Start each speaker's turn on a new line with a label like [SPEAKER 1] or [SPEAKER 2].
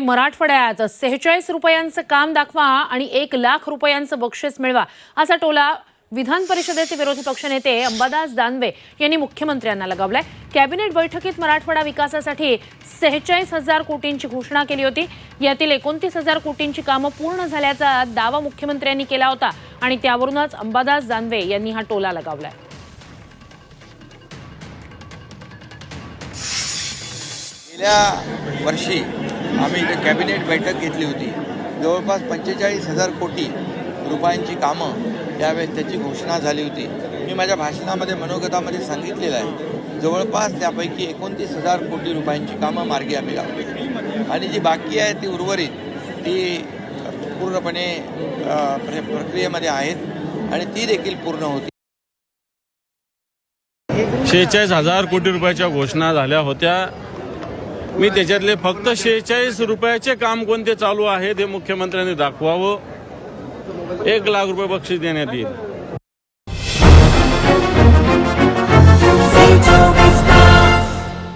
[SPEAKER 1] मराठवाड्यात सेहेचाळीस रुपयांचं काम दाखवा आणि एक लाख रुपयांचं बक्षीस मिळवा असा टोला विधान परिषदेचे विरोधी पक्षनेते अंबादास दानवे यांनी मुख्यमंत्र्यांना लगावलाय. कॅबिनेट बैठकीत मराठवाडा विकासासाठी सेहेचाळीस हजार कोटींची घोषणा केली होती. यातील एकोणतीस हजार कोटींची कामं पूर्ण झाल्याचा दावा मुख्यमंत्र्यांनी केला होता आणि त्यावरूनच अंबादास दानवे यांनी हा टोला लगावलाय.
[SPEAKER 2] गेल्या वर्षी आम्ही इथे कॅबिनेट बैठक घेतली होती. जवळपास पंचेचाळीस हजार कोटी रुपयांची कामं त्यावेळेस त्याची घोषणा झाली होती. मी माझ्या भाषणामध्ये मनोगतामध्ये सांगितलेलं आहे. जवळपास त्यापैकी एकोणतीस हजार कोटी रुपयांची कामं मार्गी आम्ही लावली. आणि जी बाकी आहे ती उर्वरित ती पूर्णपणे प्रक्रियेमध्ये आहेत. आणि ती देखील पूर्ण होती.
[SPEAKER 3] शेहेचाळीस हजार कोटी रुपयाच्या घोषणा झाल्या होत्या. मी त्याच्यातले फक्त शेहेचाळीस रुपयाचे काम कोणते चालू आहे ते मुख्यमंत्र्यांनी दाखवावं. एक लाख रुपये बक्षीस देण्यात येईल.